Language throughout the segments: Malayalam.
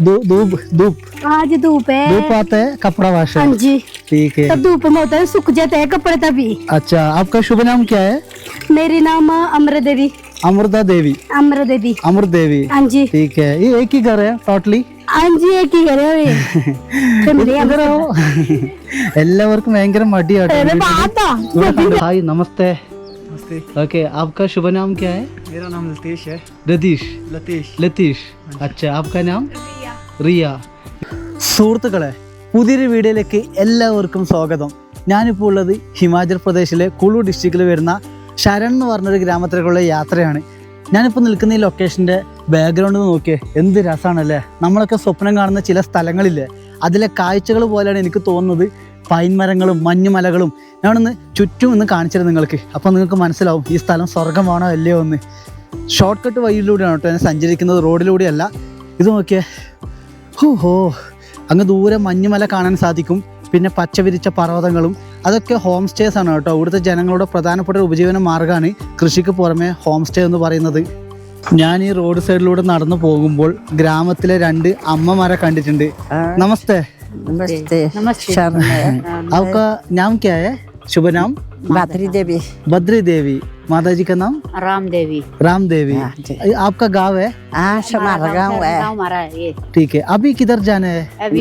धू- धूप धूप आज धूप है धूप आते हैं कपड़ा वाश हाँ जी ठीक है तब धूप में होता है सूख जाते हैं कपड़े तभी अच्छा आपका शुभ नाम क्या है मेरी नाम अमर देवी अमृता देवी अमर देवी अमृत देवी हाँ जी ठीक है ये एक ही घर है टोटली हाँ जी एक ही करे हुए ഫാമിലി എല്ലാവർക്കും ഭയങ്കര മടിയാട്ടോ बाता ഇവിടെ കണ്ടോ? ഹായ് നമസ്തേ नमस्ते ओके आपका शुभ नाम क्या है मेरा नाम लतेश है രതീഷ് लतेश ലതീഷ് അച്ഛാ ആപ്കാ നാം റിയ. സുഹൃത്തുക്കളെ പുതിയൊരു വീഡിയോയിലേക്ക് എല്ലാവർക്കും സ്വാഗതം. ഞാനിപ്പോൾ ഉള്ളത് ഹിമാചൽ പ്രദേശിലെ കുളു ഡിസ്ട്രിക്റ്റിൽ വരുന്ന ശരൺ എന്ന് പറഞ്ഞൊരു ഗ്രാമത്തിലേക്കുള്ള യാത്രയാണ്. ഞാനിപ്പോൾ നിൽക്കുന്ന ഈ ലൊക്കേഷന്റെ ബാക്ക്ഗ്രൗണ്ട് നോക്കിയേ. എന്ത് രസമാണല്ലേ നമ്മളൊക്കെ സ്വപ്നം കാണുന്ന ചില സ്ഥലങ്ങളില്ലേ? അതിലെ കാഴ്ചകൾ പോലെയാണ് എനിക്ക് തോന്നുന്നത്. പൈൻ മരങ്ങളും മഞ്ഞുമലകളും. ഞാനൊന്ന് ചുറ്റും ഒന്ന് കാണിച്ചിരുന്നു നിങ്ങൾക്ക്. അപ്പോൾ നിങ്ങൾക്ക് മനസ്സിലാവും ഈ സ്ഥലം സ്വർഗമാണോ അല്ലയോ എന്ന്. ഷോർട്ട് കട്ട് വഴിയിലൂടെയാണ് കേട്ടോ ഞാൻ സഞ്ചരിക്കുന്നത്. റോഡിലൂടെയല്ല. ഇത് നോക്കിയേ. ഓഹോ അങ്ങ് ദൂരെ മഞ്ഞുമല കാണാൻ സാധിക്കും. പിന്നെ പച്ച വിരിച്ച പർവതങ്ങളും. അതൊക്കെ ഹോം സ്റ്റേസ് ആണ് കേട്ടോ. ഇവിടുത്തെ ജനങ്ങളുടെ പ്രധാനപ്പെട്ട ഒരു ഉപജീവന മാർഗമാണ് കൃഷിക്ക് പുറമെ ഹോം സ്റ്റേ എന്ന് പറയുന്നത്. ഞാൻ ഈ റോഡ് സൈഡിലൂടെ നടന്നു പോകുമ്പോൾ ഗ്രാമത്തിലെ രണ്ട് അമ്മമാരെ കണ്ടിട്ടുണ്ട്. നമസ്തേ. നമസ്തേ. ഞാൻ ക്യായേ शुभ नाम बातरी देवी। बद्री देवी। माता जी का नाम? राम देवी। राम देवी। हाँ आपका गाँव है? हाँ हमारा गाँव है। हमारा ये। ठीक है अभी किधर जाना है? अभी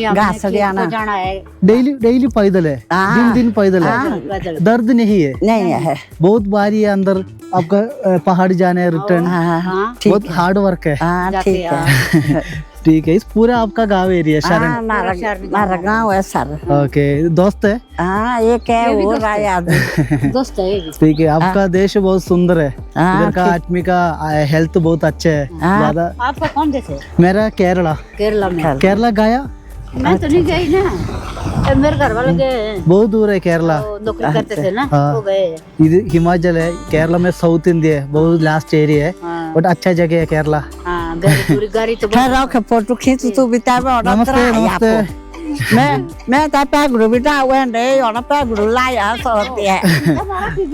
लियाना। जाना है। डेली डेली पैदल है? हाँ। दिन दिन पैदल है? दर्द नहीं है? नहीं है। बहुत बारी है अंदर आपका पहाड़ जाना है रिटर्न हाँ हाँ बहुत हार्ड वर्क है। हाँ ठीक है। ठीक है इस पूरा आपका गाँव एरिया हाँ, शरण। मारा तो मारा गाँव। है सर। ओके दोस्त है? हाँ एक है वो भाई आदमी दोस्त है ये ठीक है आपका हाँ। देश बहुत सुंदर है। हाँ, इधर का आदमी का हेल्थ बहुत अच्छा है। हाँ। ज़्यादा आपका कौन देश है? मेरा केरला। केरला में। केरला। गया? मैं तो नहीं गई ना। मेरे घर वाले हम्म। गए हैं। बहुत दूर है केरला। तो नौकरी करते थे ना हाँ। वो गए। इधर हिमाचल है केरला में साउथ इंडिया है बहुत लास्ट एरिया है। बट अच्छा जगह है केरला। हाँ, गाड़ी पूरी गाड़ी तो बहुत- ठहराओ के फोटो खींच तू बिता में और नमस्ते नमस्ते मैं मैं तो पैगुरु बिता हुए नहीं और पैगुरु लाया सोती है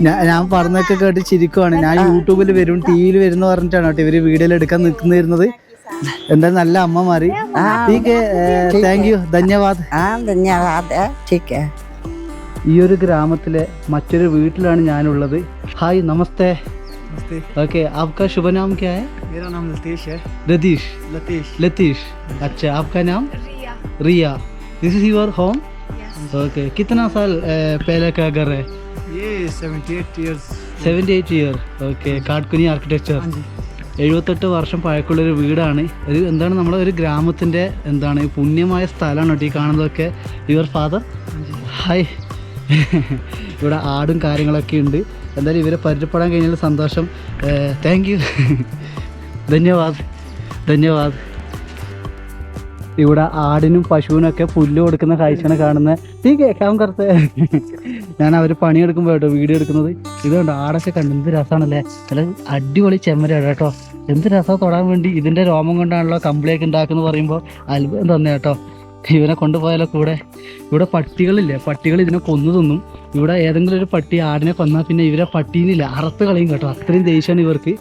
ഞാൻ ഞാൻ പറഞ്ഞൊക്കെ കേട്ട് ചിരിക്കുവാണ് ഞാൻ യൂട്യൂബിൽ വരും ടി വിയിൽ വരുന്ന പറഞ്ഞിട്ടാണ് കേട്ടോ ഇവര് വീഡിയോയിൽ എടുക്കാൻ നിൽക്കുന്നിരുന്നത് എന്തായാലും നല്ല അമ്മമാര് താങ്ക് യു ധന്യവാദ് हाँ धन्यवाद है ठीक है ഈ ഒരു ഗ്രാമത്തിലെ മറ്റൊരു വീട്ടിലാണ് ഞാനുള്ളത് ഹായ് നമസ്തേ नमस्ते ഓക്കെ आपका शुभ नाम क्या है मेरा नाम लतेश है रतीश लतेश लतीश अच्छा आपका नाम Riya this is your home okay कितना साल अ, पहले का घर है ये 78 years seventy eight year okay കാട്കുനി architecture हाँ जी എഴുപത്തെട്ട് വർഷം പഴക്കമുള്ള ഒരു വീടാണ് ഒരു എന്താണ് നമ്മളെ ഒരു ഗ്രാമത്തിൻ്റെ എന്താണ് പുണ്യമായ സ്ഥലമാണ് കേട്ടോ ഈ കാണുന്നതൊക്കെ യുവർ ഫാദർ ഹായ് ഇവിടെ ആടും കാര്യങ്ങളൊക്കെ ഉണ്ട് എന്തായാലും ഇവരെ പരിചയപ്പെടാൻ കഴിഞ്ഞാൽ സന്തോഷം. താങ്ക് യു ധന്യവാദ്. ധന്യവാദ്. ഇവിടെ ആടിനും പശുവിനൊക്കെ പുല്ല് കൊടുക്കുന്ന കാഴ്ചയാണ് കാണുന്നത്. നീ കേൾക്കാൻ കുറച്ച് ഞാൻ അവർ പണിയെടുക്കുമ്പോൾ കേട്ടോ വീഡിയോ എടുക്കുന്നത്. ഇതുകൊണ്ട് ആടൊക്കെ കണ്ട്. എന്ത് രസമാണല്ലേ നല്ല അടിപൊളി ചെമ്മരാണ് കേട്ടോ. എന്ത് രസം തൊടാൻ വേണ്ടി ഇതിന്റെ രോമം കൊണ്ടാണല്ലോ കമ്പിളിയൊക്കെ ഉണ്ടാക്കുന്നത് പറയുമ്പോൾ അത്ഭുതം തന്നെ കേട്ടോ. ഇവനെ കൊണ്ടുപോയാലോ കൂടെ? ഇവിടെ പട്ടികളില്ലേ? പട്ടികൾ ഇതിനെ കൊന്നു തിന്നും. ഇവിടെ ഏതെങ്കിലും ഒരു പട്ടി ആടിനെ കൊന്നാൽ പിന്നെ ഇവരെ പട്ടീനില്ല. അറുത്ത് കളയും കേട്ടോ. അത്രയും ദേഷ്യമാണ് ഇവർക്ക്.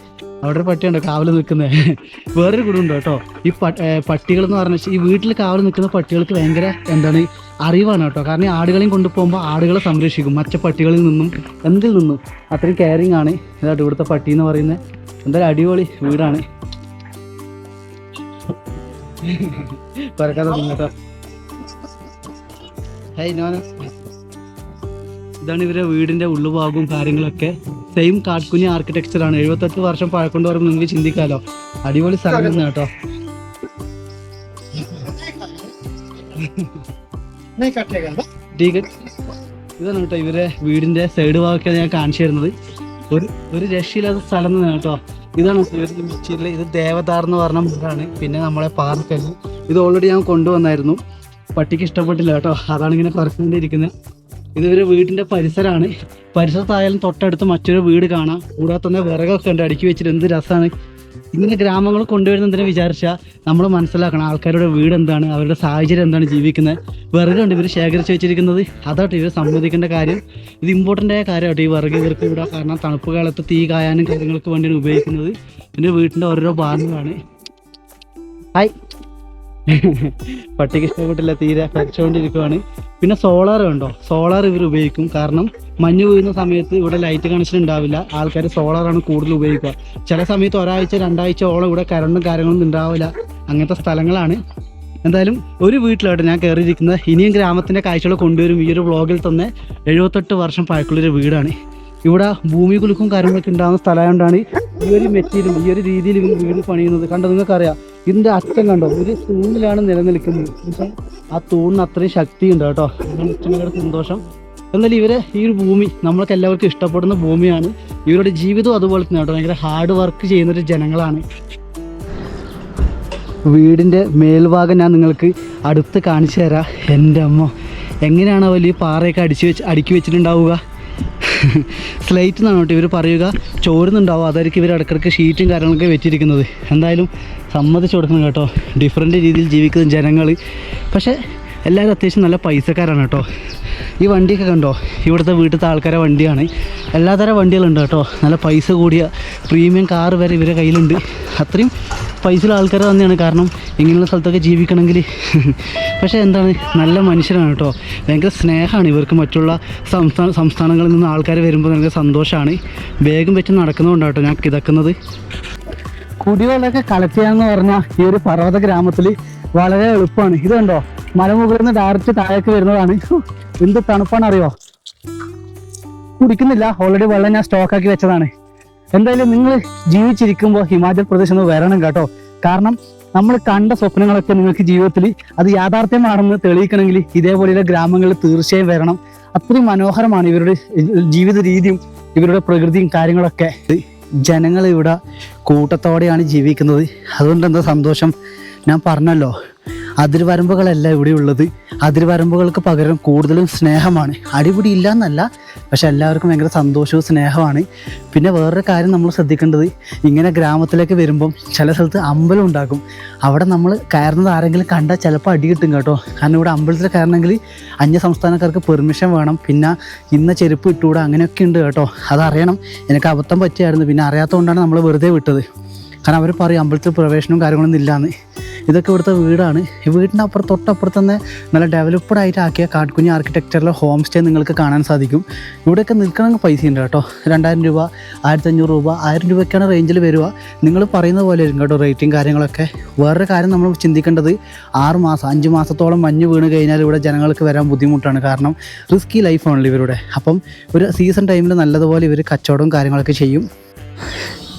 അവിടെ ഒരു പട്ടിയുണ്ട് കാവൽ നിൽക്കുന്നത് വേറൊരു കുടുംബം കേട്ടോ. ഈ പട്ടികൾ എന്ന് പറഞ്ഞാൽ ഈ വീട്ടിൽ കാവൽ നിൽക്കുന്ന പട്ടികൾക്ക് ഭയങ്കര എന്താണ് അറിവാണ് കേട്ടോ. കാരണം ഈ ആടുകളെയും കൊണ്ടുപോകുമ്പോൾ ആടുകളെ സംരക്ഷിക്കും. മറ്റ പട്ടികളിൽ നിന്നും എന്തിൽ നിന്നും. അത്രയും കെയറിങ് ആണ്. ഇതായിട്ട് ഇവിടുത്തെ പട്ടി എന്ന് പറയുന്നത് എന്തായാലും അടിപൊളി വീടാണ്. പറക്കാതെ കേട്ടോ. ഹൈ നോന ഇതാണ് ഇവരെ വീടിന്റെ ഉള്ളുഭാഗവും കാര്യങ്ങളൊക്കെ. സെയിം കാട്ടുകുഞ്ഞി ആർക്കിടെക്ചർ ആണ്. എഴുപത്തെട്ട് വർഷം പഴക്കൊണ്ട് പറയുമ്പോൾ നിങ്ങൾ ചിന്തിക്കാലോ. അടിപൊളി സ്ഥലം കേട്ടോ. ഇതാണ് കേട്ടോ ഇവരെ വീടിന്റെ സൈഡ് ഭാഗമൊക്കെ ഞാൻ കാണിച്ചു തരുന്നത്. ഒരു ഒരു രക്ഷയില്ലാത്ത സ്ഥലം തന്നെ കേട്ടോ. ഇതാണ് ഇവരുടെ ഇത് ദേവതാർ എന്ന് പറഞ്ഞ മുറാണ് പിന്നെ നമ്മളെ പാർക്കൽ ഇത് ഓൾറെഡി ഞാൻ കൊണ്ടുവന്നായിരുന്നു. പട്ടിക്ക് ഇഷ്ടപ്പെട്ടില്ല കേട്ടോ. അതാണ് ഇങ്ങനെ കുറച്ചുകൊണ്ടിരിക്കുന്നത് ഇത് ഇവർ വീടിന്റെ പരിസരമാണ് പരിസരത്തായാലും തൊട്ടടുത്ത് മറ്റൊരു വീട് കാണാം. കൂടാതെ തന്നെ വിറകൊക്കെ ഉണ്ട്. അടുക്കി വെച്ചിട്ട് എന്ത് രസമാണ് ഇങ്ങനെ ഗ്രാമങ്ങൾ കൊണ്ടുവരുന്നതിനെ വിചാരിച്ചാൽ നമ്മൾ മനസ്സിലാക്കണം ആൾക്കാരുടെ വീട് എന്താണ് അവരുടെ സാഹചര്യം എന്താണ് ജീവിക്കുന്നത്. വിറകുണ്ട് ഇവർ ശേഖരിച്ച് വെച്ചിരിക്കുന്നത്. അതാട്ടോ ഇവർ സമ്മതിക്കേണ്ട കാര്യം. ഇത് ഇമ്പോർട്ടന്റ് ആയ കാര്യമാണ് ഈ വിറക് ഇവർക്ക് ഇവിടെ കാരണം തണുപ്പ് കാലത്ത് തീ കായാനും കാര്യങ്ങൾക്ക് വേണ്ടിയാണ് ഉപയോഗിക്കുന്നത്. എന്റെ വീട്ടിന്റെ ഓരോരോ ഭാഗങ്ങളാണ്. ഹായ്. പട്ടിക്ക് ഇഷ്ടപ്പെട്ടില്ല തീരെ പരിച്ചുകൊണ്ടിരിക്കുവാണ് പിന്നെ സോളാർ ഉണ്ടോ സോളാർ ഇവർ ഉപയോഗിക്കും. കാരണം മഞ്ഞ് വീഴുന്ന സമയത്ത് ഇവിടെ ലൈറ്റ് കണക്ഷൻ ഉണ്ടാവില്ല. ആൾക്കാർ സോളാറാണ് കൂടുതൽ ഉപയോഗിക്കുക. ചില സമയത്ത് ഒരാഴ്ച രണ്ടാഴ്ച ഓളം ഇവിടെ കറണ്ടും കാര്യങ്ങളൊന്നും ഉണ്ടാവില്ല. അങ്ങനത്തെ സ്ഥലങ്ങളാണ്. എന്തായാലും ഒരു വീട്ടിലോട്ട് ഞാൻ കയറിയിരിക്കുന്നത് ഇനിയും ഗ്രാമത്തിന്റെ കാഴ്ചകൾ കൊണ്ടുവരും. ഈ ഒരു വ്ളോഗിൽ തന്നെ എഴുപത്തെട്ട് വർഷം പഴക്കമുള്ളൊരു വീടാണ്. ഇവിടെ ഭൂമി കുലുക്കും കാര്യങ്ങളൊക്കെ ഉണ്ടാകുന്ന സ്ഥലമായതുകൊണ്ടാണ് ഈ ഒരു മെറ്റീരിയലും ഈ ഒരു രീതിയിൽ ഇവർ വീട് പണിയുന്നത് കണ്ടോ നിങ്ങൾക്കറിയാം. ഇതിന്റെ അറ്റം കണ്ടോ? ഒരു തൂണിലാണ് നിലനിൽക്കുന്നത്. പക്ഷേ ആ തൂണിന് അത്രയും ശക്തിയുണ്ട് കേട്ടോ. ഇതിനുള്ള സന്തോഷം. എന്നാൽ ഇവരെ ഈ ഒരു ഭൂമി നമ്മൾക്ക് എല്ലാവർക്കും ഇഷ്ടപ്പെടുന്ന ഭൂമിയാണ്. ഇവരുടെ ജീവിതവും അതുപോലെ തന്നെ കേട്ടോ. ഭയങ്കര ഹാർഡ് വർക്ക് ചെയ്യുന്നൊരു ജനങ്ങളാണ്. വീടിന്റെ മേൽഭാഗം ഞാൻ നിങ്ങൾക്ക് അടുത്ത് കാണിച്ചു തരാം. എന്റെ അമ്മ എങ്ങനെയാണ് അവർ ഈ പാറയൊക്കെ അടിച്ചു വെച്ച് അടുക്കി വെച്ചിട്ടുണ്ടാവുക? സ്ലൈറ്റ് എന്നാണ് കേട്ടോ ഇവർ പറയുക. ചോരുന്നുണ്ടാവും. അതായിരിക്കും ഇവർ ഇടയ്ക്കിടയ്ക്ക് ഷീറ്റും കാര്യങ്ങളൊക്കെ വെച്ചിരിക്കുന്നത്. എന്തായാലും സമ്മതിച്ചു കൊടുക്കണം കേട്ടോ. ഡിഫറെന്റ് രീതിയിൽ ജീവിക്കുന്ന ജനങ്ങൾ പക്ഷേ എല്ലാവരും അത്യാവശ്യം നല്ല പൈസക്കാരാണ് കേട്ടോ. ഈ വണ്ടിയൊക്കെ കണ്ടോ? ഇവിടുത്തെ വീട്ടിലത്തെ ആൾക്കാരെ വണ്ടിയാണ്. എല്ലാതരം വണ്ടികളുണ്ട് കേട്ടോ. നല്ല പൈസ കൂടിയ പ്രീമിയം കാർ വരെ ഇവരെ കയ്യിലുണ്ട്. അത്രയും പൈസയുള്ള ആൾക്കാർ തന്നെയാണ്. കാരണം ഇങ്ങനെയുള്ള സ്ഥലത്തൊക്കെ ജീവിക്കണമെങ്കിൽ പക്ഷേ എന്താണ്? നല്ല മനുഷ്യരാണ് കേട്ടോ. ഭയങ്കര സ്നേഹമാണ് ഇവർക്ക്. മറ്റുള്ള സംസ്ഥാന സംസ്ഥാനങ്ങളിൽ നിന്ന് ആൾക്കാർ വരുമ്പോൾ നല്ല സന്തോഷമാണ്. വേഗം വെച്ച് നടക്കുന്നതുകൊണ്ടാണ് കേട്ടോ ഞാൻ കിതക്കുന്നത്. കുടിവെള്ളമൊക്കെ കളക്ട് ചെയ്യാന്ന് പറഞ്ഞാൽ ഈ ഒരു പർവത ഗ്രാമത്തിൽ വളരെ എളുപ്പമാണ്. ഇത് കണ്ടോ? മലമുകളിൽ നിന്ന് ഡയറക്റ്റ് താഴേക്ക് വരുന്നതാണ്. എന്ത് തണുപ്പാണ് അറിയോ? കുടിക്കുന്നില്ല. ഓൾറെഡി വെള്ളം ഞാൻ സ്റ്റോക്കാക്കി വെച്ചതാണ്. എന്തായാലും നിങ്ങൾ ജീവിച്ചിരിക്കുമ്പോൾ ഹിമാചൽ പ്രദേശ് ഒന്ന് വരണം കേട്ടോ. കാരണം നമ്മൾ കണ്ട സ്വപ്നങ്ങളൊക്കെ നിങ്ങൾക്ക് ജീവിതത്തിൽ അത് യാഥാർത്ഥ്യമാണെന്ന് തെളിയിക്കണമെങ്കിൽ ഇതേപോലെയുള്ള ഗ്രാമങ്ങളിൽ തീർച്ചയായും വരണം. അത്രയും മനോഹരമാണ് ഇവരുടെ ജീവിത രീതിയും ഇവരുടെ പ്രകൃതിയും കാര്യങ്ങളൊക്കെ. ജനങ്ങൾ ഇവിടെ കൂട്ടത്തോടെയാണ് ജീവിക്കുന്നത്. അതുകൊണ്ട് എന്താ സന്തോഷം? ഞാൻ പറഞ്ഞല്ലോ അതിർവരമ്പുകളല്ല ഇവിടെ ഉള്ളത് അതിർവരമ്പുകൾക്ക് പകരം കൂടുതലും സ്നേഹമാണ്. അടിപിടി ഇല്ല എന്നല്ല പക്ഷെ എല്ലാവർക്കും ഭയങ്കര സന്തോഷവും സ്നേഹമാണ്. പിന്നെ വേറൊരു കാര്യം നമ്മൾ ശ്രദ്ധിക്കേണ്ടത് ഇങ്ങനെ ഗ്രാമത്തിലേക്ക് വരുമ്പം ചില സ്ഥലത്ത് അമ്പലം ഉണ്ടാക്കും. അവിടെ നമ്മൾ കയറുന്നത് ആരെങ്കിലും കണ്ടാൽ ചിലപ്പോൾ അടി കിട്ടും കേട്ടോ. കാരണം ഇവിടെ അമ്പലത്തിൽ കയറണമെങ്കിൽ അന്യ സംസ്ഥാനക്കാർക്ക് പെർമിഷൻ വേണം. പിന്നെ ഇന്ന ചെരുപ്പ് ഇട്ടുകൂടാ അങ്ങനെയൊക്കെ ഉണ്ട് കേട്ടോ. അതറിയണം എനിക്ക് അബദ്ധം പറ്റിയായിരുന്നു. പിന്നെ അറിയാത്തതുകൊണ്ടാണ് നമ്മൾ വെറുതെ വിട്ടത്. കാരണം അവർ പറയും അമ്പലത്തിൽ പ്രവേശനവും കാര്യങ്ങളൊന്നും ഇല്ലാന്ന്. ഇതൊക്കെ ഇവിടുത്തെ വീടാണ്. ഈ വീടിന്റെ അപ്പുറം തൊട്ടപ്പുറത്ത് തന്നെ നല്ല ഡെവലപ്ഡ് ആയിട്ട് ആക്കിയ കാട്ടുകുഞ്ഞി ആർക്കിടെക്ചറിലെ ഹോം സ്റ്റേ നിങ്ങൾക്ക് കാണാൻ സാധിക്കും. ഇവിടെയൊക്കെ നിൽക്കണമെങ്കിൽ പൈസ ഉണ്ട് കേട്ടോ. രണ്ടായിരം രൂപ ആയിരത്തഞ്ഞൂറ് രൂപ ആയിരം രൂപയ്ക്കാണ് റേഞ്ചിൽ വരിക. നിങ്ങൾ പറയുന്ന പോലെ ആയിരിക്കും കേട്ടോ റേറ്റും കാര്യങ്ങളൊക്കെ. വേറൊരു കാര്യം നമ്മൾ ചിന്തിക്കേണ്ടത് ആറ് മാസം അഞ്ച് മാസത്തോളം മഞ്ഞ് വീണ് കഴിഞ്ഞാൽ ഇവിടെ ജനങ്ങൾക്ക് വരാൻ ബുദ്ധിമുട്ടാണ്. കാരണം റിസ്കി ലൈഫാണല്ലോ ഇവരുടെ. അപ്പം ഒരു സീസൺ ടൈമിൽ നല്ലതുപോലെ ഇവർ കച്ചവടവും കാര്യങ്ങളൊക്കെ ചെയ്യും.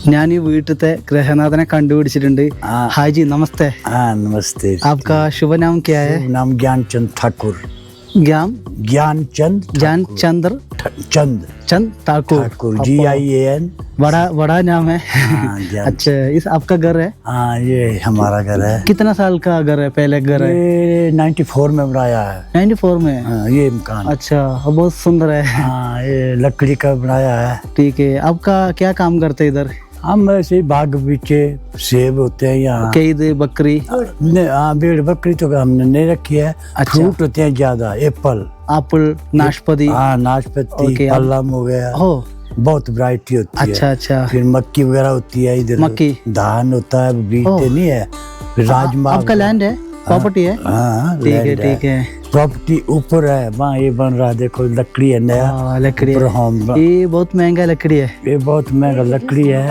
ഞാൻ ഈ വീട്ടിലത്തെ ഗ്രഹനാഥനെ കണ്ടുപിടിച്ചിട്ടുണ്ട് ഹായ് ജി നമസ്തേ हाँ नमस्ते आपका शुभ नाम क्या है नाम ज्ञानचंद ठाकुर ज्ञान ज्ञानचंद जान चंद्र ठ- Chand Chand Thakur Thakur ji I A N बड़ा बड़ा नाम है हाँ ज्ञान अच्छा इस आपका घर है हाँ ये हमारा घर है कितना साल का घर है पहले घर है ये 94 में बनाया है 94 में हाँ, ये मकान अच्छा बहुत सुंदर है हाँ ये लकड़ी का बनाया है ठीक है आपका क्या काम करते हैं इधर हम ऐसे ही बाग बीचे सेब होते हैं यहाँ। कैद बकरी। हाँ भेड़ बकरी तो हमने नहीं रखी है। अच्छा। फ्रूट होते हैं ज़्यादा एप्पल। एप्पल नाशपाती। हाँ नाशपाती पल्लम हो गया। हो बहुत वैरायटी होती है। अच्छा अच्छा। फिर मक्की वगैरह होती है इधर। मक्की। धान होता है बीजते नहीं है। फिर राजमा आपका लैंड है? प्रॉपर्टी है? हाँ ठीक है। ठीक है। प्रॉपर्टी ऊपर है। वहाँ ये बन रहा है देखो लकड़ी है नया। हाँ, लकड़ी ऊपर ये बहुत महँगा लकड़ी है। ये बहुत महँगा लकड़ी है।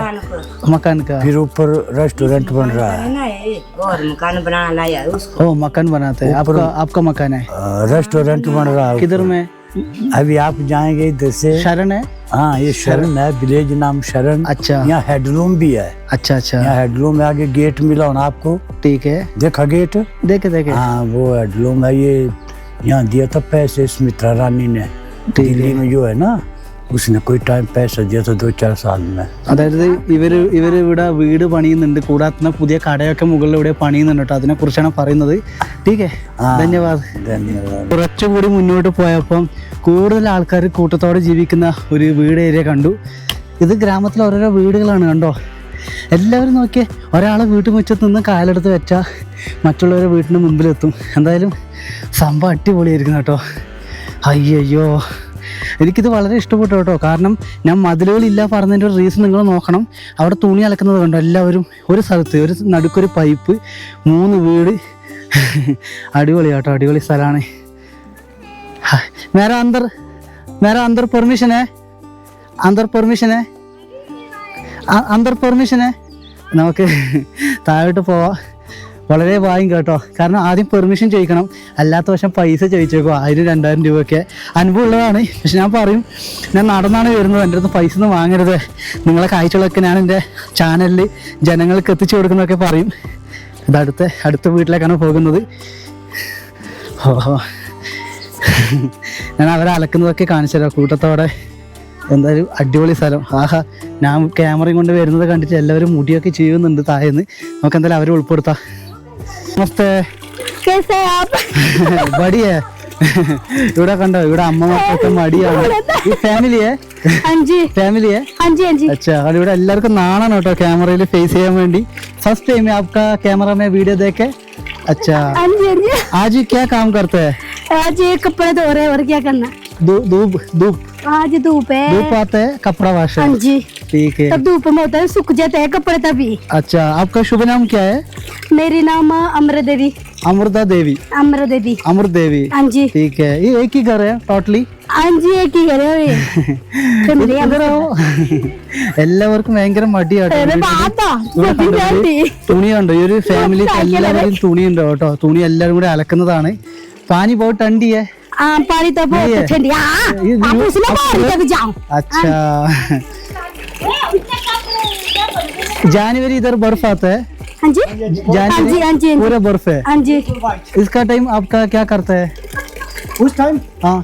मकान का। फिर ऊपर रेस्टोरेंट बन रहा है। और मकान बनाना लाया उसको। ओ मकान बनाते हैं। आपका आपका मकान है। रेस्टोरेंट बन रहा है किधर में? अभी आप जाएँगे इधर से। शरण है? हाँ ये शरण। है विलेज नाम शरण। अच्छा। यहाँ हेडलूम भी है। अच्छा अच्छा। यहाँ हेडलूम है आगे गेट मिला होना आपको। ठीक है। देखा गेट देखे देखे। हाँ वो हेडलूम है ये यहाँ दिया था पैसे स्मित्रा रानी ने ठीक दिल्ली में जो है ना उसने कोई टाइम पैसा दिया था दो चार साल में അതായത് ഇവര് ഇവര് ഇവിടെ വീട് പണിയുന്നുണ്ട് കൂടാതെ തന്നെ പുതിയ കടയൊക്കെ മുകളിൽ ഇവിടെ പണിയുന്നുണ്ട് കേട്ടോ അതിനെ കുറിച്ചാണ് പറയുന്നത് ടീക്കെ ആ. ധന്യവാദ് धन्यवाद കുറച്ചുകൂടി മുന്നോട്ട് പോയപ്പം കൂടുതൽ ആൾക്കാർ കൂട്ടത്തോടെ ജീവിക്കുന്ന ഒരു വീട് ഏരിയ കണ്ടു ഇത് ഗ്രാമത്തിലെ ഓരോരോ വീടുകളാണ് കണ്ടോ എല്ലാവരും നോക്കിയേ ഒരാളെ വീട്ടുമുറ്റത്ത് നിന്ന് കാലെടുത്ത് വെച്ചാൽ മറ്റുള്ളവരെ വീട്ടിന്റെ മുമ്പിലെത്തും. എന്തായാലും സംഭവം അടിപൊളിയായിരിക്കും കേട്ടോ. അയ്യയ്യോ. എനിക്കിത് വളരെ ഇഷ്ടപ്പെട്ടു കേട്ടോ. കാരണം ഞാൻ മതിലുകളില്ല പറഞ്ഞതിന്റെ ഒരു റീസൺ നിങ്ങൾ നോക്കണം. അവിടെ തുണി അലക്കുന്നത് കണ്ടോ? എല്ലാവരും ഒരു സ്ഥലത്ത് ഒരു നടുക്കൊരു പൈപ്പ് മൂന്ന് വീട്. അടിപൊളി കേട്ടോ അടിപൊളി സ്ഥലമാണ്. മേരാ അന്തർ മേരാ അന്തർ പെർമിഷൻ है അന്തർ അ- അന്തർ പെർമിഷനെ നമുക്ക് താഴോട്ട് പോവാം. വളരെ ഭാഗ്യം കേട്ടോ. കാരണം ആദ്യം പെർമിഷൻ ചോദിക്കണം. അല്ലാത്ത വശം പൈസ ചോദിച്ചേക്കോ ആയിരം രണ്ടായിരം രൂപയൊക്കെ. അനുഭവം ഉള്ളതാണ്. പക്ഷെ ഞാൻ പറയും ഞാൻ നടന്നാണ് വരുന്നത്. എന്റെ അടുത്ത് പൈസ ഒന്നും വാങ്ങരുത്. നിങ്ങളെ കാഴ്ചകളൊക്കെ ഞാൻ എന്റെ ചാനലിൽ ജനങ്ങൾക്ക് എത്തിച്ചു കൊടുക്കുന്നതൊക്കെ പറയും. ഇത് അടുത്ത അടുത്ത വീട്ടിലേക്കാണ് പോകുന്നത്. ഓ ഞാൻ അവരെ അലക്കുന്നതൊക്കെ കാണിച്ചു തരാം കൂട്ടത്തോടെ. എന്തായാലും അടിപൊളി സ്ഥലം. ആഹാ. ഞാൻ ക്യാമറയും കൊണ്ട് വരുന്നത് കണ്ടിട്ട് എല്ലാവരും മുടിയൊക്കെ ചെയ്യുന്നുണ്ട് താഴേന്ന് നമുക്ക് എന്തായാലും അവരെ ഉൾപ്പെടുത്താം നമസ്തേ कैसे हैं आप ബടിയേ ഇവിടെ കണ്ടോ ഇവിടെ അമ്മമാർക്കൊക്കെ മടിയാണ് ഈ ഫാമിലിയെ हाँ जी ഫാമിലിയെ हाँ जी हाँ जी अच्छा और ഇവിടെ എല്ലാവർക്കും നാണാണ് കേട്ടോ ക്യാമറയിൽ ഫേസ് ചെയ്യാൻ വേണ്ടി ഫസ്റ്റ് टाइम आपका कैमरा में वीडियो देखे अच्छा हाँ जी हाँ जी आज ही क्या काम करते हैं आज ये कपड़े धो रहे हैं और क्या करना धूप धूप धूप आज धूप है धूप आते हैं कपड़ा वाश हाँ जी ठीक है तब धूप में होता है सूख जाते हैं कपड़े तभी अच्छा आपका शुभ नाम क्या है मेरी नाम अमर देवी अमृता देवी अमर देवी अमृत देवी हाँ जी ठीक है ये एक ही घर है टोटली हाँ जी एक ही करे हुए फैमिली എല്ലാവർക്കും ഭയങ്കര മടിയാട്ടോ अरे വീട്ടില്. बात ഇവിടെ सभी കണ്ടോ जानती ഒരു തുണിയുണ്ടോ ഈ ഒരു ഫാമിലി എല്ലാവരും തുണിയുണ്ടോ കേട്ടോ തുണി എല്ലാവരും കൂടി അലക്കുന്നതാണ് പാനി പോയിട്ട് ടണ്ടിയേ हाँ पानी जनवरी इधर बर्फ आता है हाँ जी हाँ जी हाँ जनवरी जी हाँ जी पूरा बर्फ है हाँ जी इसका टाइम आपका क्या करता है उस टाइम हाँ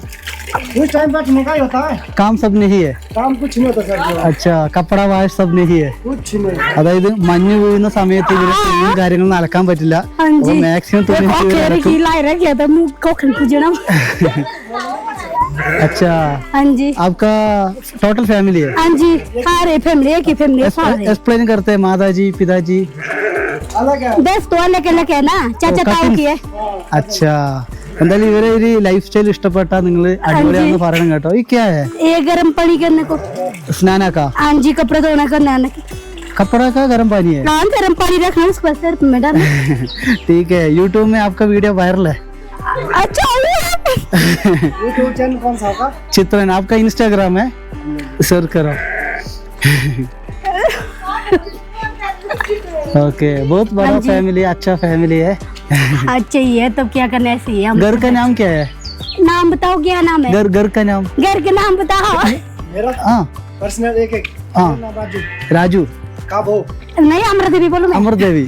उस टाइम बैठने का ही होता है काम सब नहीं है काम कुछ नहीं होता सर अच्छा कपड़ा वाश सब नहीं है कुछ नहीं അതായത് മഞ്ഞ് വീഴുന്ന സമയത്ത് ഇവര് തുണിയും കാര്യങ്ങളൊന്നും അലക്കാൻ പറ്റില്ല हाँ അപ്പൊ जी മാക്സിമം वो തുണി खोखले की लाई रखी है तो मुंह कोखन पूजना अच्छा हाँ जी आपका टोटल फैमिली है हाँ जी सारे फैमिली एक ही फैमिली सारे एक्सप्लेन करते हैं माताजी पिताजी अलग है दस तो अलग अलग है ना चाचा वो ताऊ cousins? की है अच्छा എന്തായാലും ഇവരെ ഒരു ലൈഫ് സ്റ്റൈൽ ഇഷ്ടപ്പെട്ട നിങ്ങൾ അടിപൊളിയാണെന്ന് പറയണം കേട്ടോ ഈ ക്യാ है ये गर्म पानी करने को स्नाना का हाँ जी कपड़े धोने का नहाने की कपड़ा का गर्म पानी है हाँ गर्म पानी रखना उसके बाद सर में डालना ठीक है यूट्यूब में आपका वीडियो वायरल है अच्छा यूट्यूब चैनल कौन सा होगा चित्रन आपका इंस्टाग्राम है? सर्च करो। ओके बहुत बड़ा फैमिली अच्छा फैमिली है। अच्छा ही है तब क्या करना ऐसे ही हम घर का नाम क्या है? नाम बताओ क्या नाम है? घर घर का नाम। घर के नाम बताओ। मेरा हाँ। पर्सनल एक एक हाँ। राजू। राजू। काबो नहीं अमर देवी बोलो अमर देवी।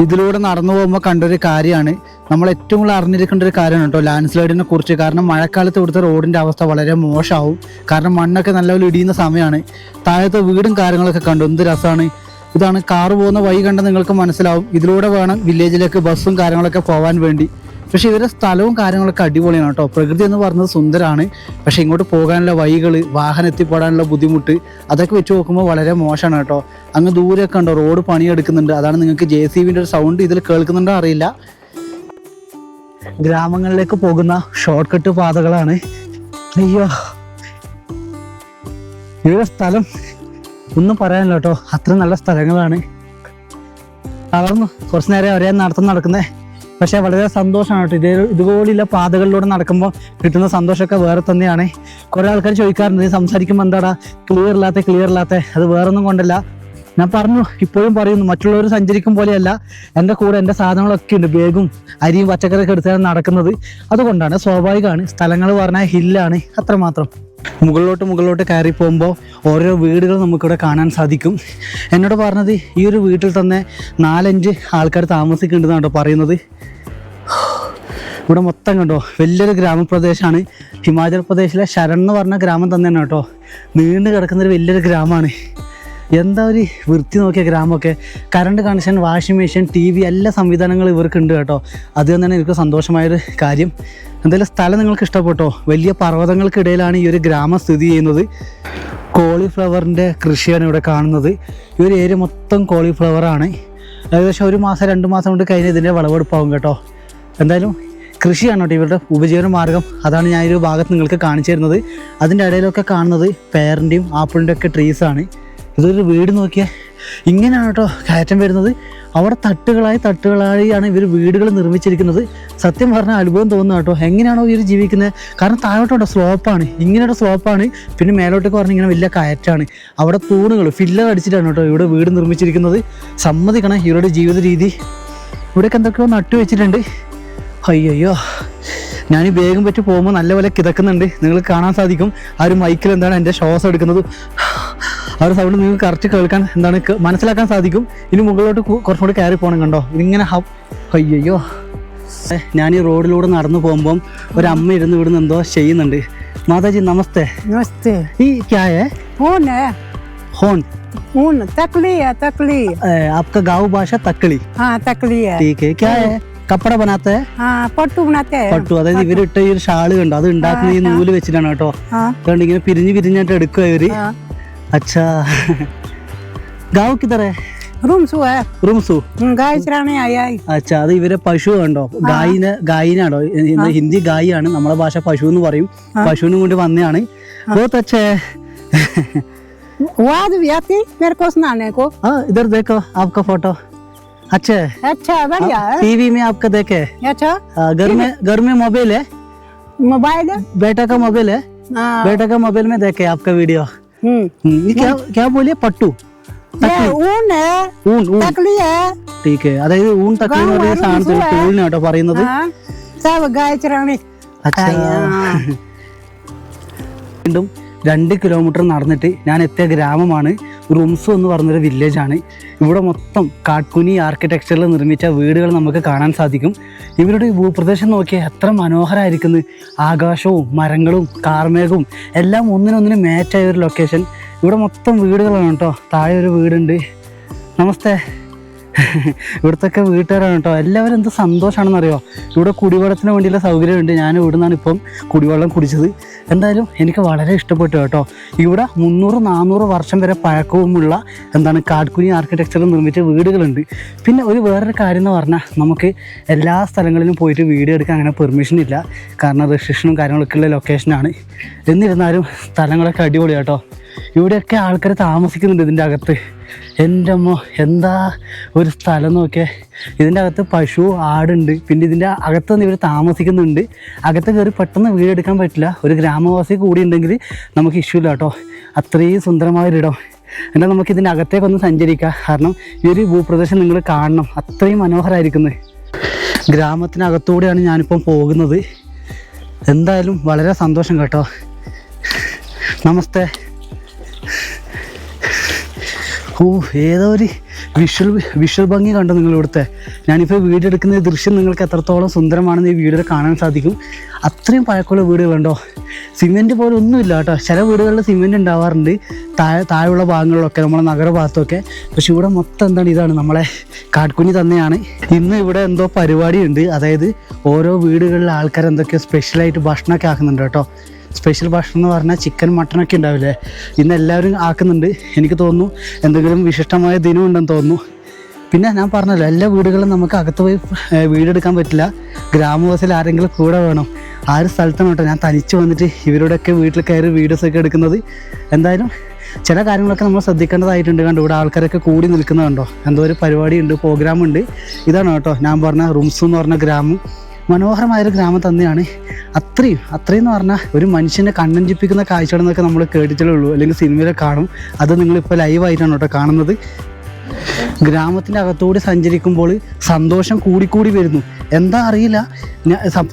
ഇതിലൂടെ നടന്നു പോകുമ്പോൾ കണ്ടൊരു കാര്യമാണ്. നമ്മൾ ഏറ്റവും കൂടുതൽ അറിഞ്ഞിരിക്കേണ്ട ഒരു കാര്യമാണ് കേട്ടോ ലാൻഡ് സ്ലൈഡിനെ കുറിച്ച്. കാരണം മഴക്കാലത്ത് ഇവിടുത്തെ റോഡിന്റെ അവസ്ഥ വളരെ മോശമാവും. കാരണം മണ്ണൊക്കെ നല്ലപോലെ ഇടിയുന്ന സമയമാണ് താഴത്തെ വീടും കാര്യങ്ങളൊക്കെ കണ്ടു. എന്ത് രസമാണ്. ഇതാണ് കാറ് പോകുന്ന വഴി കണ്ട നിങ്ങൾക്ക് മനസ്സിലാവും. ഇതിലൂടെ വേണം വില്ലേജിലേക്ക് ബസ്സും കാര്യങ്ങളൊക്കെ പോകാൻ വേണ്ടി. പക്ഷെ ഇവരുടെ സ്ഥലവും കാര്യങ്ങളൊക്കെ അടിപൊളിയാണ് കേട്ടോ. പ്രകൃതി എന്ന് പറയുന്നത് സുന്ദരമാണ് പക്ഷെ ഇങ്ങോട്ട് പോകാനുള്ള വഴികൾ വാഹനം എത്തിപ്പെടാനുള്ള ബുദ്ധിമുട്ട് അതൊക്കെ വെച്ച് നോക്കുമ്പോൾ വളരെ മോശമാണ് കേട്ടോ. അങ്ങ് ദൂരെയൊക്കെ ഉണ്ടോ റോഡ് പണിയെടുക്കുന്നുണ്ട്. അതാണ് നിങ്ങൾക്ക് ജെ സി ബിന്റെ ഒരു സൗണ്ട് ഇതിൽ കേൾക്കുന്നുണ്ടോ അറിയില്ല. ഗ്രാമങ്ങളിലേക്ക് പോകുന്ന ഷോർട്ട് കട്ട് പാതകളാണ്. അയ്യോ. ഇവിടെ സ്ഥലം ഒന്നും പറയാനില്ല കേട്ടോ. അത്ര നല്ല സ്ഥലങ്ങളാണ്. തളർന്നു കുറച്ച് നേരം ഒരേ നടത്തം നടക്കുന്നേ. പക്ഷേ വളരെ സന്തോഷമാണ് കേട്ടോ. ഇതേ ഇതുപോലെയുള്ള പാതകളിലൂടെ നടക്കുമ്പോൾ കിട്ടുന്ന സന്തോഷമൊക്കെ വേറെ തന്നെയാണ്. കുറേ ആൾക്കാർ ചോദിക്കാറുണ്ട് "നീ സംസാരിക്കുമ്പോൾ എന്താടാ? ക്ലിയർ ഇല്ലാത്ത ക്ലിയർ ഇല്ലാത്ത അത് വേറൊന്നും കൊണ്ടല്ല. ഞാൻ പറഞ്ഞു ഇപ്പോഴും പറയുന്നു മറ്റുള്ളവർ സഞ്ചരിക്കും പോലെയല്ല. എന്റെ കൂടെ എന്റെ സാധനങ്ങളൊക്കെ ഉണ്ട് ബേഗും അരിയും പച്ചക്കറിയൊക്കെ എടുത്താണ് നടക്കുന്നത്. അതുകൊണ്ടാണ് സ്വാഭാവികമാണ് സ്ഥലങ്ങൾ പറഞ്ഞാൽ ഹില്ലാണ് അത്രമാത്രം. മുകളിലോട്ട് മുകളിലോട്ട് കയറി പോകുമ്പോൾ ഓരോ വീടുകൾ നമുക്കിവിടെ കാണാൻ സാധിക്കും. എന്നോട് പറഞ്ഞത് ഈ ഒരു വീട്ടിൽ തന്നെ നാലഞ്ച് ആൾക്കാർ താമസിക്കുന്നുണ്ടെന്നാണ് പറയുന്നത്. ഇവിടെ മൊത്തം കണ്ടോ വലിയൊരു ഗ്രാമപ്രദേശമാണ് ഹിമാചൽ പ്രദേശിലെ ശരൺ എന്ന് പറഞ്ഞ ഗ്രാമം തന്നെയാണ് കേട്ടോ. നീണ്ടു കിടക്കുന്ന ഒരു വലിയൊരു ഗ്രാമമാണ്. എന്താ ഒരു വൃത്തി നോക്കിയ ഗ്രാമമൊക്കെ? Current connection washing machine T V എല്ലാ സംവിധാനങ്ങളും ഇവർക്കുണ്ട് കേട്ടോ. അത് തന്നെയാണ് എനിക്ക് സന്തോഷമായൊരു കാര്യം. എന്തായാലും സ്ഥലം നിങ്ങൾക്ക് ഇഷ്ടപ്പെട്ടോ? വലിയ പർവതങ്ങൾക്കിടയിലാണ് ഈ ഒരു ഗ്രാമം സ്ഥിതി ചെയ്യുന്നത്. കോളിഫ്ലവറിന്റെ കൃഷിയാണ് ഇവിടെ കാണുന്നത്. ഈ ഒരു ഏരിയ മൊത്തം കോളിഫ്ലവറാണ്. ഏകദേശം ഒരു മാസം രണ്ട് മാസം കൊണ്ട് കഴിഞ്ഞ് ഇതിന്റെ വിളവെടുപ്പാവും കേട്ടോ. എന്തായാലും കൃഷിയാണ് കേട്ടോ ഇവരുടെ ഉപജീവന മാർഗം? അതാണ് ഞാൻ ഈ ഒരു ഭാഗത്ത് നിങ്ങൾക്ക് കാണിച്ചു തരുന്നത്. അതിന്റെ ഇടയിലൊക്കെ കാണുന്നത് പേരന്റെയും ആപ്പിളിന്റെ ഒക്കെ ട്രീസാണ് ഇതൊരു വീട് നോക്കിയാൽ ഇങ്ങനെയാണ് കേട്ടോ കയറ്റം വരുന്നത്. അവിടെ തട്ടുകളായി തട്ടുകളായാണ് ഇവർ വീടുകൾ നിർമ്മിച്ചിരിക്കുന്നത്. സത്യം പറഞ്ഞാൽ അത്ഭുതം തോന്നുന്നു കേട്ടോ. എങ്ങനെയാണോ ഇവർ ജീവിക്കുന്നത്? കാരണം താഴോട്ടോ സ്ലോപ്പാണ്. ഇങ്ങനെയുള്ള സ്ലോപ്പാണ്. പിന്നെ മേലോട്ടേക്ക് പറഞ്ഞാൽ ഇങ്ങനെ വലിയ കയറ്റാണ്. അവിടെ തൂണുകൾ ഫില്ലർ അടിച്ചിട്ടാണ് കേട്ടോ ഇവിടെ വീട് നിർമ്മിച്ചിരിക്കുന്നത്. സമ്മതിക്കണം ഇവരുടെ ജീവിത രീതി. ഇവിടെയൊക്കെ എന്തൊക്കെയോ നട്ടു വെച്ചിട്ടുണ്ട് അയ്യോ ഞാൻ ഈ വേഗം പറ്റി പോകുമ്പോൾ നല്ലപോലെ കിതക്കുന്നുണ്ട് നിങ്ങൾ കാണാൻ സാധിക്കും ആ ഒരു മൈക്കിൽ എന്താണ് എൻ്റെ ശ്വാസം എടുക്കുന്നത് ആ ഒരു സൗണ്ട് നിങ്ങൾക്ക് കറക്റ്റ് കേൾക്കാൻ എന്താണ് ക- മനസ്സിലാക്കാൻ സാധിക്കും ഇനി മുകളിലോട്ട് കു- കുറച്ചും കൂടി കയറി പോകണം കണ്ടോ ഇതിങ്ങനെ ഹ അയ്യോ ഏ, ഞാൻ ഈ റോഡിലൂടെ നടന്നു പോകുമ്പം ഒരു അമ്മ ഇരുന്ന് ഇവിടുന്ന് എന്തോ ചെയ്യുന്നുണ്ട് മാതാജി നമസ്തേ नमस्ते ഈ ക്യായേ ऊन है ഹോൺ ऊन तकली है तकली ഏ, आपका गाँव भाषा तकड़ी हाँ तकली है ठीक है क्या है कपड़ा बनाते हैं हाँ पट्टू बनाते हैं പട്ടു അതായത് ഇവരിട്ട ഈ ഒരു ഷാള് കണ്ടോ അത് ഉണ്ടാക്കുന്ന ഈ നൂല് വെച്ചിട്ടാണ് കേട്ടോ हाँ അതുകൊണ്ട് ഇങ്ങനെ പിരിഞ്ഞ് പിരിഞ്ഞായിട്ട് എടുക്കുക ഇവര് हाँ അച്ഛാ ഗാവ് കിതറേ रूम सु है റുംസു हम्म, गाय चराने आई आई അച്ഛാ അത് ഇവരെ പശു കണ്ടോ ഗായിന് ഗായിനാണോ ഇത് ഹിന്ദി ഗായിയാണ് നമ്മളെ ഭാഷ പശു എന്ന് പറയും പശുവിനും കൊണ്ട് വന്നതാണ് बहुत अच्छे वो आज भी आती मेरे को सुनाने को हाँ इधर देखो आपका फोटो अच्छे अच्छा बढ़िया है टीवी में आपका देखे अच्छा हाँ, घर में घर में मोबाइल है मोबाइल है बेटा का मोबाइल है हाँ बेटा का मोबाइल में देखे आपका वीडियो हम्म हम्म, ये क्या क्या बोलिए पट्टू ये ऊन है ഊൺ ഊൺ तकली है ടീക്ക് അതായത് ഊൺ തക്കളി എന്ന് പറയുന്ന സാധനത്തിൽ ടൂളിന് കേട്ടോ പറയുന്നത് हाँ सब गाय चराने അച്ഛാ. हाँ। വീണ്ടും രണ്ട് കിലോമീറ്റർ നടന്നിട്ട് ഞാൻ എത്തിയ ഗ്രാമമാണ് റുംസു എന്ന് പറഞ്ഞൊരു വില്ലേജാണ് ഇവിടെ മൊത്തം കാട്കുനി ആർക്കിടെക്ചറിൽ നിർമ്മിച്ച വീടുകൾ നമുക്ക് കാണാൻ സാധിക്കും. ഇവരുടെ ഭൂപ്രദേശം നോക്കിയാൽ എത്ര മനോഹരമായിരിക്കുന്നു ആകാശവും മരങ്ങളും കാർമേഘവും എല്ലാം ഒന്നിനൊന്നിന് മാച്ചായ ഒരു ലൊക്കേഷൻ ഇവിടെ മൊത്തം വീടുകളാണ് കേട്ടോ. താഴെ ഒരു വീടുണ്ട്. നമസ്തേ. ഇവിടുത്തെ വീട്ടുകാരാണ് കേട്ടോ. എല്ലാവരും എന്ത് സന്തോഷമാണെന്നറിയോ ഇവിടെ കുടിവെള്ളത്തിന് വേണ്ടിയുള്ള സൗകര്യമുണ്ട്. ഞാൻ ഇവിടെ നിന്നാണ് ഇപ്പം കുടിവെള്ളം കുടിച്ചത്. എന്തായാലും എനിക്ക് വളരെ ഇഷ്ടപ്പെട്ടു കേട്ടോ. ഇവിടെ മുന്നൂറ് നാനൂറ് വർഷം വരെ പഴക്കവുമുള്ള എന്താണ് കാട്കുനി ആർക്കിടെക്ചർ നിർമ്മിച്ച വീടുകളുണ്ട്. പിന്നെ ഒരു വേറൊരു കാര്യം എന്ന് പറഞ്ഞാൽ നമുക്ക് എല്ലാ സ്ഥലങ്ങളിലും പോയിട്ട് വീഡിയോ എടുക്കാൻ അങ്ങനെ പെർമിഷൻ ഇല്ല. കാരണം റെസ്ട്രിക്ഷനും കാര്യങ്ങളൊക്കെ ഉള്ള ലൊക്കേഷനാണ് എന്നിരുന്നാലും സ്ഥലങ്ങളൊക്കെ അടിപൊളി കേട്ടോ. ഇവിടെയൊക്കെ ആൾക്കാർ താമസിക്കുന്നുണ്ട് ഇതിന്റെ അകത്ത്. എന്റെ അമ്മ എന്താ ഒരു സ്ഥലം നോക്കിയേ. ഇതിന്റെ അകത്ത് പശു ആടുണ്ട്. പിന്നെ ഇതിന്റെ അകത്ത് നിന്ന് ഇവർ താമസിക്കുന്നുണ്ട്. അകത്ത് കയറി പെട്ടെന്ന് വീടെടുക്കാൻ പറ്റില്ല. ഒരു ഗ്രാമവാസി കൂടി ഉണ്ടെങ്കിൽ നമുക്ക് ഇഷ്യൂ ഇല്ല കേട്ടോ. അത്രയും സുന്ദരമായൊരിടം എന്നാൽ നമുക്ക് ഇതിന്റെ അകത്തേക്കൊന്ന് സഞ്ചരിക്കാം. കാരണം ഈ ഒരു ഭൂപ്രദേശം നിങ്ങൾ കാണണം. അത്രയും മനോഹരമായിരിക്കുന്നത് ഗ്രാമത്തിനകത്തൂടെയാണ് ഞാനിപ്പം പോകുന്നത്. എന്തായാലും വളരെ സന്തോഷം കേട്ടോ. നമസ്തേ. ഓ ഏതോ ഒരു വിഷ്വൽ വിഷ്വൽ ഭംഗി കണ്ടോ നിങ്ങൾ ഇവിടുത്തെ? ഞാനിപ്പോൾ വീട് എടുക്കുന്ന ദൃശ്യം നിങ്ങൾക്ക് എത്രത്തോളം സുന്ദരമാണെന്ന് ഈ വീഡിയോയിൽ കാണാൻ സാധിക്കും. അത്രയും പഴക്കമുള്ള വീടുകളുണ്ടോ? സിമെന്റ് പോലെ ഒന്നുമില്ല കേട്ടോ. ചില വീടുകളിൽ സിമെന്റ് ഉണ്ടാവാറുണ്ട്. താഴെ താഴെയുള്ള ഭാഗങ്ങളിലൊക്കെ നമ്മുടെ നഗരഭാഗത്തൊക്കെ. പക്ഷെ ഇവിടെ മൊത്തം എന്താണ് ഇതാണ് നമ്മളെ കാട്ടുകുഞ്ഞി തന്നെയാണ്. ഇന്ന് ഇവിടെ എന്തോ പരിപാടിയുണ്ട്. അതായത് ഓരോ വീടുകളിലെ ആൾക്കാർ എന്തൊക്കെയോ സ്പെഷ്യലായിട്ട് ഭക്ഷണമൊക്കെ ആക്കുന്നുണ്ട് കേട്ടോ. സ്പെഷ്യൽ ഭക്ഷണം എന്ന് പറഞ്ഞാൽ ചിക്കൻ മട്ടനൊക്കെ ഉണ്ടാവില്ലേ? ഇന്ന് എല്ലാവരും ആക്കുന്നുണ്ട്. എനിക്ക് തോന്നുന്നു എന്തെങ്കിലും വിശിഷ്ടമായ ദിനം ഉണ്ടെന്ന് തോന്നുന്നു. പിന്നെ ഞാൻ പറഞ്ഞല്ലോ എല്ലാ വീടുകളും നമുക്ക് അകത്ത് പോയി വീടെടുക്കാൻ പറ്റില്ല. ഗ്രാമവാസിയിൽ ആരെങ്കിലും കൂടെ വേണം. ആ ഒരു സ്ഥലത്താണ് കേട്ടോ ഞാൻ തനിച്ച് വന്നിട്ട് ഇവരോടൊക്കെ വീട്ടിൽ കയറി വീഡിയോസൊക്കെ എടുക്കുന്നത്. എന്തായാലും ചില കാര്യങ്ങളൊക്കെ നമ്മൾ ശ്രദ്ധിക്കേണ്ടതായിട്ടുണ്ട്. കണ്ടോ ഇവിടെ ആൾക്കാരൊക്കെ കൂടി നിൽക്കുന്നത് കണ്ടോ? എന്തോ ഒരു പരിപാടി ഉണ്ട് പ്രോഗ്രാം ഉണ്ട്. ഇതാണ് കേട്ടോ ഞാൻ പറഞ്ഞ റൂംസ് എന്ന് പറഞ്ഞ ഗ്രാമം. മനോഹരമായൊരു ഗ്രാമം തന്നെയാണ്. അത്രയും അത്രയും എന്ന് പറഞ്ഞാൽ ഒരു മനുഷ്യനെ കണ്ണഞ്ചിപ്പിക്കുന്ന കാഴ്ചകളെന്നൊക്കെ നമ്മൾ കേട്ടിട്ടേ ഉള്ളൂ. അല്ലെങ്കിൽ സിനിമയിലെ കാണും. അത് നിങ്ങളിപ്പോൾ ലൈവായിട്ടാണ് കേട്ടോ കാണുന്നത്. ഗ്രാമത്തിന്റെ അകത്തൂടെ സഞ്ചരിക്കുമ്പോൾ സന്തോഷം കൂടിക്കൂടി വരുന്നു. എന്താ അറിയില്ല.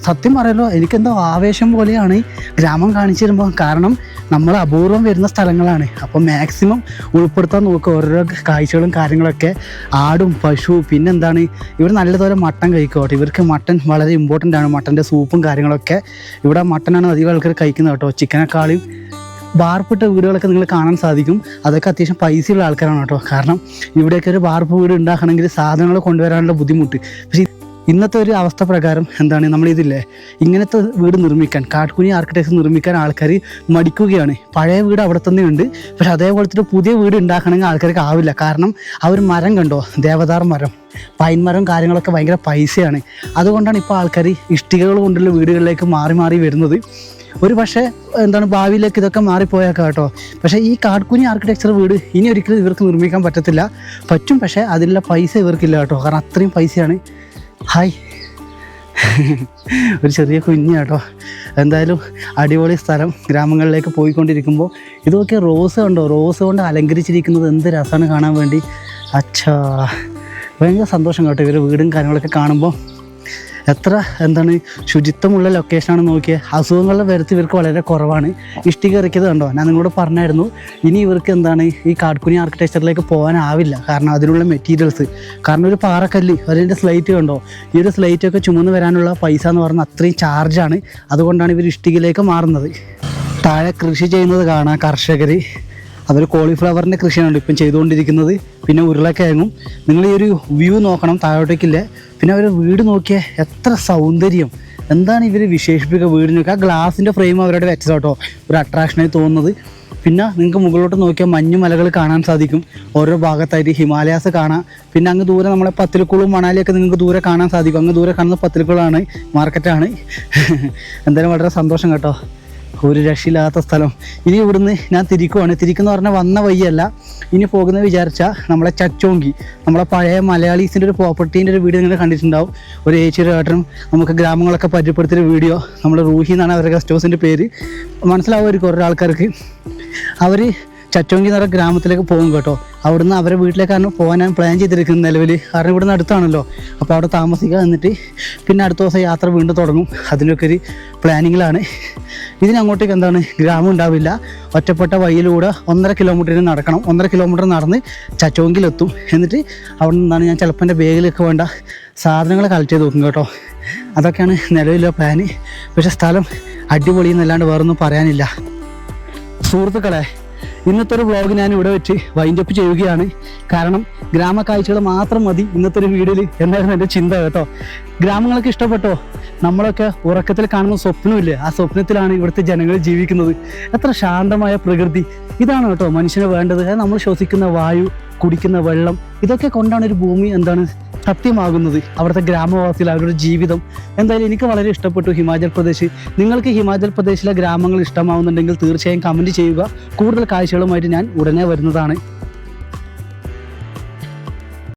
സത്യം പറയല്ലോ എനിക്കെന്തോ ആവേശം പോലെയാണ് ഗ്രാമം കാണിച്ചു തരുമ്പോൾ. കാരണം നമ്മൾ അപൂർവം വരുന്ന സ്ഥലങ്ങളാണ്. അപ്പോൾ മാക്സിമം ഉൾപ്പെടുത്താൻ നോക്കുക. ഓരോരോ കാഴ്ചകളും കാര്യങ്ങളൊക്കെ ആടും പശു പിന്നെന്താണ്? ഇവർ നല്ലതുപോലെ മട്ടൻ കഴിക്കോട്ടെ ഇവർക്ക് മട്ടൻ വളരെ ഇമ്പോർട്ടന്റ് ആണ്. മട്ടന്റെ സൂപ്പും കാര്യങ്ങളൊക്കെ. ഇവിടെ മട്ടനാണ് അധികം ആൾക്കാർ കഴിക്കുന്നത് കേട്ടോ. ചിക്കനേക്കാളും ബാർപ്പിട്ട വീടുകളൊക്കെ നിങ്ങൾ കാണാൻ സാധിക്കും. അതൊക്കെ അത്യാവശ്യം പൈസയുള്ള ആൾക്കാരാണ് കേട്ടോ. കാരണം ഇവിടെയൊക്കെ ഒരു ബാർപ്പ് വീട് ഉണ്ടാക്കണമെങ്കിൽ സാധനങ്ങൾ കൊണ്ടുവരാനുള്ള ബുദ്ധിമുട്ട്. പക്ഷേ ഇന്നത്തെ ഒരു അവസ്ഥ പ്രകാരം എന്താണ് നമ്മൾ ഇതില്ലേ? ഇങ്ങനത്തെ വീട് നിർമ്മിക്കാൻ കാട്ടുകുനി ആർക്കിടെക്സ് നിർമ്മിക്കാൻ ആൾക്കാർ മടിക്കുകയാണ്. പഴയ വീട് അവിടെ തന്നെ ഉണ്ട് പക്ഷെ അതേപോലത്തെ പുതിയ വീട് ഉണ്ടാക്കണമെങ്കിൽ ആൾക്കാർക്ക് ആവില്ല. കാരണം ആ ഒരു മരം കണ്ടോ? ദേവദാർ മരം. പൈൻ മരം കാര്യങ്ങളൊക്കെ ഭയങ്കര പൈസയാണ്. അതുകൊണ്ടാണ് ഇപ്പോൾ ആൾക്കാർ ഇഷ്ടികകൾ കൊണ്ടുള്ള വീടുകളിലേക്ക് മാറി മാറി വരുന്നത്. ഒരു പക്ഷേ എന്താണ് ഭാവിയിലേക്ക് ഇതൊക്കെ മാറിപ്പോയേക്കാം കേട്ടോ. പക്ഷേ ഈ കാട്കുനി ആർക്കിടെക്ചർ വീട് ഇനി ഒരിക്കലും ഇവർക്ക് നിർമ്മിക്കാൻ പറ്റത്തില്ല. പറ്റും പക്ഷേ അതിലുള്ള പൈസ ഇവർക്കില്ല കേട്ടോ. കാരണം അത്രയും പൈസയാണ്. ഹായ്. ഒരു ചെറിയ കുഞ്ഞ് കേട്ടോ. എന്തായാലും അടിപൊളി സ്ഥലം ഗ്രാമങ്ങളിലേക്ക് പോയിക്കൊണ്ടിരിക്കുമ്പോൾ ഇതൊക്കെ റോസ് കണ്ടോ? റോസ് കൊണ്ട് അലങ്കരിച്ചിരിക്കുന്നത് എന്ത് രസമാണ് കാണാൻ വേണ്ടി. അച്ഛാ. ഭയങ്കര സന്തോഷം കേട്ടോ ഇവർ വീടും കാര്യങ്ങളൊക്കെ കാണുമ്പോൾ. എത്ര എന്താണ് ശുചിത്വമുള്ള ലൊക്കേഷനാണ് നോക്കിയത് അസുഖങ്ങളുടെ വരുത്തി ഇവർക്ക് വളരെ കുറവാണ്. ഇഷ്ടിക കണ്ടോ? ഞാൻ നിങ്ങളോട് പറഞ്ഞായിരുന്നു ഇനി ഇവർക്ക് എന്താണ് ഈ കാട്കുനി ആർക്കിടെക്ചറിലേക്ക് പോകാനാവില്ല. കാരണം അതിനുള്ള മെറ്റീരിയൽസ് കാരണം ഒരു പാറക്കല്ല് അതിന്റെ സ്ലൈറ്റ് കണ്ടോ? ഈ ഒരു സ്ലൈറ്റ് ഒക്കെ ചുമന്ന് വരാനുള്ള പൈസ എന്ന് പറഞ്ഞാൽ അത്രയും ചാർജാണ് അതുകൊണ്ടാണ് ഇവർ ഇഷ്ടികയിലേക്ക് മാറുന്നത്. താഴെ കൃഷി ചെയ്യുന്നത് കാണാം കർഷകർ അവർ കോളിഫ്ലവറിന്റെ കൃഷിയാണ് ഇപ്പം ചെയ്തുകൊണ്ടിരിക്കുന്നത്. പിന്നെ ഉരുളക്കിഴങ്ങും. നിങ്ങൾ ഈ ഒരു വ്യൂ നോക്കണം താഴോട്ടേക്കില്ലേ? പിന്നെ അവർ വീട് നോക്കിയാൽ എത്ര സൗന്ദര്യം. എന്താണ് ഇവർ വിശേഷിപ്പിക്കുക വീടിനൊക്കെ? ആ ഗ്ലാസിന്റെ ഫ്രെയിം അവരുടെ വെച്ചത് കേട്ടോ ഒരു അട്രാക്ഷനായി തോന്നുന്നത്. പിന്നെ നിങ്ങൾക്ക് മുകളിലോട്ട് നോക്കിയാൽ മഞ്ഞു മലകൾ കാണാൻ സാധിക്കും. ഓരോ ഭാഗത്തായിട്ട് ഹിമാലയാസ് കാണാം. പിന്നെ അങ്ങ് ദൂരെ നമ്മളെ പത്തിലക്കുളും മണാലിയൊക്കെ നിങ്ങൾക്ക് ദൂരെ കാണാൻ സാധിക്കും. അങ്ങ് ദൂരെ കാണുന്ന പത്തിലക്കുളാണ് മാർക്കറ്റാണ് എന്തായാലും വളരെ സന്തോഷം കേട്ടോ. ഒരു രക്ഷയില്ലാത്ത സ്ഥലം. ഇനി ഇവിടുന്ന് ഞാൻ തിരിക്കുവാണ്. തിരിക്കുന്ന പറഞ്ഞാൽ വന്ന വഴിയല്ല. ഇനി പോകുന്നത് വിചാരിച്ചാൽ നമ്മളെ ചച്ചോങ്കി നമ്മളെ പഴയ മലയാളീസിന്റെ ഒരു പ്രോപ്പർട്ടീന്റെ ഒരു വീഡിയോ നിങ്ങൾ കണ്ടിട്ടുണ്ടാവും. ഒരു ഏച്ചിയുടെ ഏട്ടനും നമുക്ക് ഗ്രാമങ്ങളൊക്കെ പരിചയപ്പെടുത്തിയ വീഡിയോ. നമ്മൾ റൂഹി എന്നാണ് അവരുടെ ഹൗസിന്റെ പേര്. മനസ്സിലാവുമായിരിക്കും ഓരോ ആൾക്കാർക്ക് അവർ ചച്ചോങ്കി എന്ന് പറയുന്ന ഗ്രാമത്തിലേക്ക് പോകും കേട്ടോ. അവിടുന്ന് അവരെ വീട്ടിലേക്കാണ് പോകാൻ ഞാൻ പ്ലാൻ ചെയ്തിരിക്കുന്നത് നിലവിൽ. കാരണം ഇവിടുന്ന് അടുത്താണല്ലോ. അപ്പോൾ അവിടെ താമസിക്കുക എന്നിട്ട് പിന്നെ അടുത്ത ദിവസം യാത്ര വീണ്ടും തുടങ്ങും. അതിനൊക്കെ ഒരു പ്ലാനിങ്ങിലാണ് ഇതിനങ്ങോട്ടേക്ക് എന്താണ്? ഗ്രാമം ഉണ്ടാവില്ല. ഒറ്റപ്പെട്ട വഴിയിലൂടെ ഒന്നര കിലോമീറ്ററിന് നടക്കണം. ഒന്നര കിലോമീറ്റർ നടന്ന് ചച്ചോങ്കിലെത്തും എന്നിട്ട് അവിടെ നിന്നാണ് ഞാൻ ചിലപ്പോൾ എന്റെ ബാഗിലൊക്കെ വേണ്ട സാധനങ്ങൾ കളക്ട് ചെയ്ത് നോക്കും കേട്ടോ. അതൊക്കെയാണ് നിലവിലെ പ്ലാന് പക്ഷേ സ്ഥലം അടിപൊളി എന്നല്ലാണ്ട് വേറൊന്നും പറയാനില്ല. സുഹൃത്തുക്കളെ ഇന്നത്തെ ഒരു വ്ളോഗ് ഞാൻ ഇവിടെ വെച്ച് വൈൻഡപ്പ് ചെയ്യുകയാണ്. കാരണം ഗ്രാമ കാഴ്ചകൾ മാത്രം മതി ഇന്നത്തെ ഒരു വീഡിയോയിൽ എന്നായിരുന്നു എന്റെ ചിന്ത കേട്ടോ? ഗ്രാമങ്ങളൊക്കെ ഇഷ്ടപ്പെട്ടോ? നമ്മളൊക്കെ ഉറക്കത്തിൽ കാണുന്ന സ്വപ്നമില്ലേ? ആ സ്വപ്നത്തിലാണ് ഇവിടുത്തെ ജനങ്ങൾ ജീവിക്കുന്നത്. എത്ര ശാന്തമായ പ്രകൃതി. ഇതാണ് കേട്ടോ മനുഷ്യന് വേണ്ടത്. നമ്മൾ ശ്വസിക്കുന്ന വായു കുടിക്കുന്ന വെള്ളം ഇതൊക്കെ കൊണ്ടാണ് ഒരു ഭൂമി എന്താണ് സത്യമാകുന്നത്. അവിടുത്തെ ഗ്രാമവാസികൾ അവരുടെ ജീവിതം. എന്തായാലും എനിക്ക് വളരെ ഇഷ്ടപ്പെട്ടു ഹിമാചൽ പ്രദേശ്. നിങ്ങൾക്ക് ഹിമാചൽ പ്രദേശിലെ ഗ്രാമങ്ങൾ ഇഷ്ടമാവുന്നുണ്ടെങ്കിൽ തീർച്ചയായും കമന്റ് ചെയ്യുക. കൂടുതൽ കാഴ്ചകളുമായിട്ട് ഞാൻ ഉടനെ വരുന്നതാണ്.